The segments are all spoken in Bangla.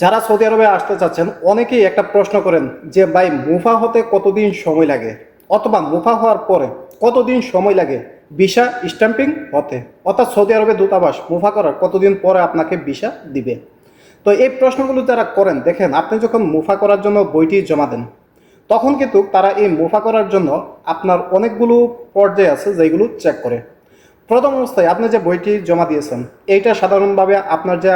যারা সৌদি আরবে আসতে চাচ্ছেন, অনেকেই একটা প্রশ্ন করেন যে, ভাই, মুফা হতে কতদিন সময় লাগে? অথবা, মুফা হওয়ার পরে কতদিন সময় লাগে ভিসা স্ট্যাম্পিং হতে? অর্থাৎ সৌদি আরবে দূতাবাস মুফা করার কতদিন পরে আপনাকে ভিসা দিবে? তো এই প্রশ্নগুলো যারা করেন, দেখেন, আপনি যখন মুফা করার জন্য বইটি জমা দেন, তখন কিন্তু তারা এই মুফা করার জন্য আপনার অনেকগুলো পর্যায়ে আছে যেগুলো চেক করে। প্রথম অবস্থায় আপনি যে বইটি জমা দিয়েছেন, এইটা সাধারণভাবে আপনার যা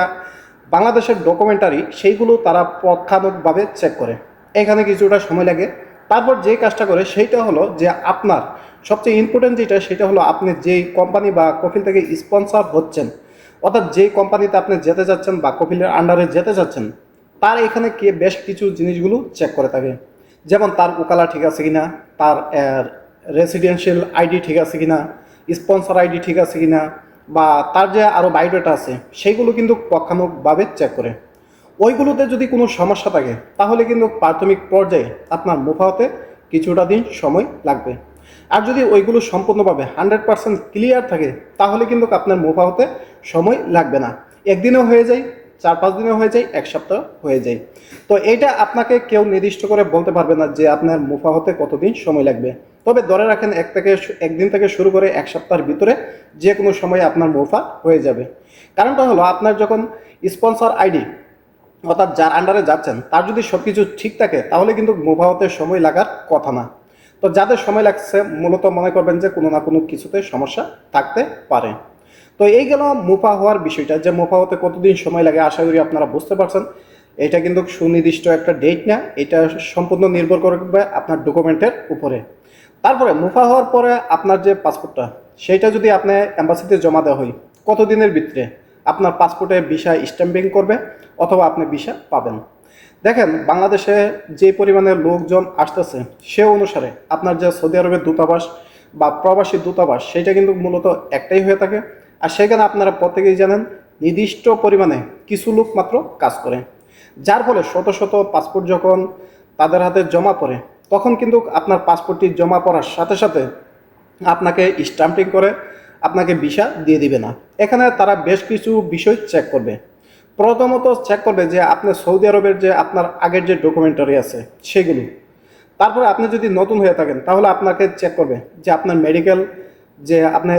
বাংলাদেশের ডকুমেন্টারি সেইগুলো তারা পক্ষানুকভাবে চেক করে। এখানে কিছুটা সময় লাগে। তারপর যে কাজটা করে সেইটা হলো যে আপনার সবচেয়ে ইম্পর্টেন্ট যেটা, সেটা হলো আপনি যেই কোম্পানি বা কফিল থেকে স্পন্সর হচ্ছেন, অর্থাৎ যেই কোম্পানিতে আপনি যেতে যাচ্ছেন বা কফিলের আন্ডারে যেতে যাচ্ছেন, তার এখানে কে বেশ কিছু জিনিসগুলো চেক করে থাকে। যেমন তার উকালা ঠিক আছে কিনা, তার রেসিডেন্সিয়াল আইডি ঠিক আছে কিনা স্পন্সর আইডি ঠিক আছে কিনা বা তার যে আরও বায়োডাটা আছে, সেইগুলো কিন্তু পক্ষানুকভাবে চেক করে। ওইগুলোতে যদি কোনো সমস্যা থাকে, তাহলে কিন্তু প্রাথমিক পর্যায়ে আপনার মুফা হতে কিছুটা দিন সময় লাগবে। আর যদি ওইগুলো সম্পূর্ণভাবে হান্ড্রেড পার্সেন্ট ক্লিয়ার থাকে, তাহলে কিন্তু আপনার মুফা হতে সময় লাগবে না। একদিনেও হয়ে যায় চার পাঁচ দিনে হয়ে যায়, এক সপ্তাহ হয়ে যায়। তো এটা আপনাকে কেউ নির্দিষ্ট করে বলতে পারবে না যে আপনার মুফা হতে কতদিন সময় লাগবে। তবে ধরে রাখেন এক থেকে একদিন থেকে শুরু করে এক সপ্তাহের ভিতরে যে কোনো সময় আপনার মুফা হয়ে যাবে। কারণটা হলো আপনার যখন স্পন্সর আইডি অর্থাৎ যার আন্ডারে যাচ্ছেন, তার যদি সব কিছু ঠিক থাকে, তাহলে কিন্তু মুভা হতে সময় লাগার কথা না। তো যাদের সময় লাগছে, মূলত মনে করবেন যে কোনো না কোনো কিছুতে সমস্যা থাকতে পারে। তো এই গেল মুফা হওয়ার বিষয়টা, যে মুফা হতে কতদিন সময় লাগে, আশা করি আপনারা বুঝতে পারছেন। এটা কিন্তু সুনির্দিষ্ট একটা ডেট না, এটা সম্পূর্ণ নির্ভর করবে আপনার ডকুমেন্টের উপরে। তারপরে মুফা হওয়ার পরে আপনার যে পাসপোর্টটা, সেইটা যদি আপনি অ্যাম্বাসিতে জমা দেওয়া হয়, কতদিনের ভিতরে আপনার পাসপোর্টে ভিসা স্ট্যাম্পিং করবে অথবা আপনি ভিসা পাবেন। দেখেন, বাংলাদেশে যে পরিমাণে লোকজন আসতেছে, সে অনুসারে আপনার যে সৌদি আরবের দূতাবাস বা প্রবাসী দূতাবাস সেটা কিন্তু মূলত একটাই হয়ে থাকে। আর সেখানে আপনারা প্রত্যেকেই জানেন, নির্দিষ্ট পরিমাণে কিছু লোক মাত্র কাজ করে। যার ফলে শত শত পাসপোর্ট যখন তাদের হাতে জমা পড়ে তখন কিন্তু আপনার পাসপোর্টটি জমা পড়ার সাথে সাথে আপনাকে স্টাম্পিং করে আপনাকে ভিসা দিয়ে দিবে না। এখানে তারা বেশ কিছু বিষয় চেক করবে। প্রথমত চেক করবে যে আপনি সৌদি আরবের যে আপনার আগের যে ডকুমেন্টারি আছে, সেগুলি। তারপরে আপনি যদি নতুন হয়ে থাকেন, তাহলে আপনাকে চেক করবে যে আপনার মেডিকেল যে আপনার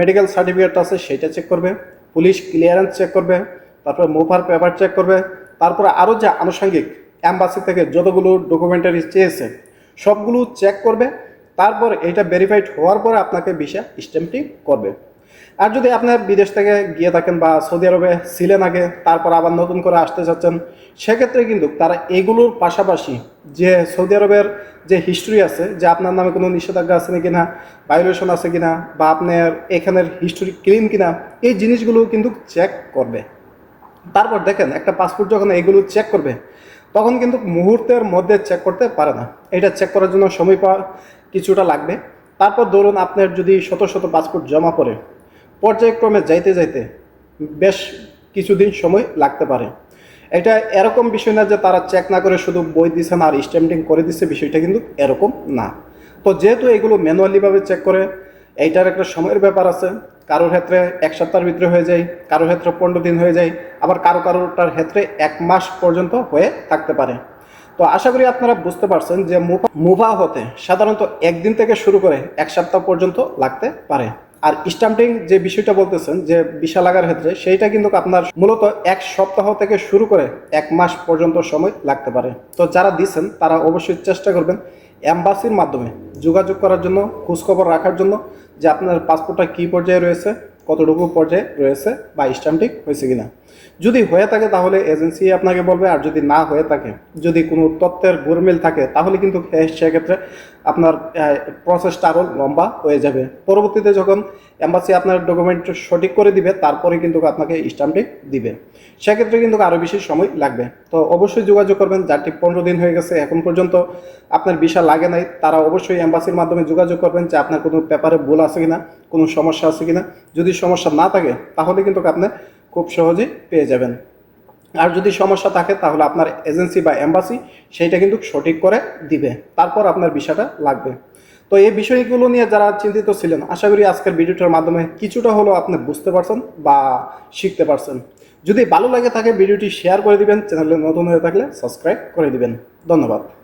মেডিকেল সার্টিফিকেট আছে, সেটা চেক করবে। পুলিশ ক্লিয়ারেন্স চেক করবে, তারপরে মোফার পেপার চেক করবে। তারপরে আরও যে আনুষঙ্গিক অ্যাম্বাসি থেকে যতগুলো ডকুমেন্টারি চেয়েছে, সবগুলো চেক করবে, তারপর এটা ভেরিফাইড হওয়ার পরে আপনাকে ভিসা স্ট্যাম্পিং করবে। আর যদি আপনার বিদেশ থেকে গিয়ে থাকেন বা সৌদি আরবে ছিলেন আগে, তারপর আবার নতুন করে আসতে চাচ্ছেন, সেক্ষেত্রে কিন্তু তারা এগুলোর পাশাপাশি যে সৌদি আরবের যে হিস্ট্রি আছে, যে আপনার নামে কোনো নিষেধাজ্ঞা আছে নাকি না ভায়োলেশন আছে কিনা, বা আপনার এখানের হিস্ট্রি ক্লিন কিনা, এই জিনিসগুলো কিন্তু চেক করবে। তারপর দেখেন, একটা পাসপোর্ট যখন এগুলো চেক করবে তখন কিন্তু মুহূর্তের মধ্যে চেক করতে পারে না। এটা চেক করার জন্য সময় পাওয়া কিছুটা লাগবে। তারপর ধরুন আপনার যদি শত শত পাসপোর্ট জমা পড়ে, পর্যায়ক্রমে যাইতে যাইতে বেশ কিছুদিন সময় লাগতে পারে। এটা এরকম বিষয় না যে তারা চেক না করে শুধু বই দিচ্ছেন আর স্ট্যাম্পিং করে দিচ্ছে বিষয়টা কিন্তু এরকম না। তো যেহেতু এগুলো ম্যানুয়ালিভাবে চেক করে এইটার একটা সময়ের ব্যাপার আছে। কারোর ক্ষেত্রে এক সপ্তাহের ভিতরে হয়ে যায় কারোর ক্ষেত্রে পনেরো দিন হয়ে যায়, আবার কারও কারোটার ক্ষেত্রে এক মাস পর্যন্ত হয়ে থাকতে পারে। তো আশা করি আপনারা বুঝতে পারছেন যে মুভা হতে সাধারণত একদিন থেকে শুরু করে এক সপ্তাহ পর্যন্ত লাগতে পারে। আর স্টাম্পিং যে বিষয়টা বলতেছেন, যে বিশা লাগার ক্ষেত্রে, সেইটা কিন্তু আপনার মূলত এক সপ্তাহ থেকে শুরু করে এক মাস পর্যন্ত সময় লাগতে পারে। তো যারা দিচ্ছেন তারা অবশ্যই চেষ্টা করবেন অ্যাম্বাসির মাধ্যমে যোগাযোগ করার জন্য খোঁজখবর রাখার জন্য যে আপনার পাসপোর্টটা কী পর্যায়ে রয়েছে কতটুকু পর্যায়ে রয়েছে বা স্টাম্পিং হয়েছে কিনা। যদি হয়ে থাকে তাহলে এজেন্সি আপনাকে বলবে, আর যদি না হয়ে থাকে, যদি কোনো তথ্যের গোরমিল থাকে, তাহলে কিন্তু সেক্ষেত্রে আপনার প্রসেসটা আরও লম্বা হয়ে যাবে। পরবর্তীতে যখন এম্বাসি আপনার ডকুমেন্ট সঠিক করে দিবে, তারপরে কিন্তু আপনাকে স্টাম্পিং দিবে। সেক্ষেত্রে কিন্তু আরও বেশি সময় লাগবে। তো অবশ্যই যোগাযোগ করবেন, যার ঠিক পনেরো দিন হয়ে গেছে, এখন পর্যন্ত আপনার ভিসা লাগে নাই, তারা অবশ্যই এম্বাসির মাধ্যমে যোগাযোগ করবেন যে আপনার কোনো পেপারে ভুল আছে কিনা, কোনো সমস্যা আছে কিনা। যদি সমস্যা না থাকে, তাহলে কিন্তু আপনি খুব সহজেই পেয়ে যাবেন। আর যদি সমস্যা থাকে, তাহলে আপনার এজেন্সি বা এম্বাসি সেইটা কিন্তু সঠিক করে দিবে। তারপর আপনার বিষয়টা লাগবে। তো এই বিষয়গুলো নিয়ে যারা চিন্তিত ছিলেন, আশা করি আজকের ভিডিওটার মাধ্যমে কিছুটা হলেও আপনি বুঝতে পারছেন বা শিখতে পারছেন। যদি ভালো লাগে থাকে, ভিডিওটি শেয়ার করে দিবেন, চ্যানেলে নতুন হয়ে থাকলে সাবস্ক্রাইব করে দিবেন। ধন্যবাদ।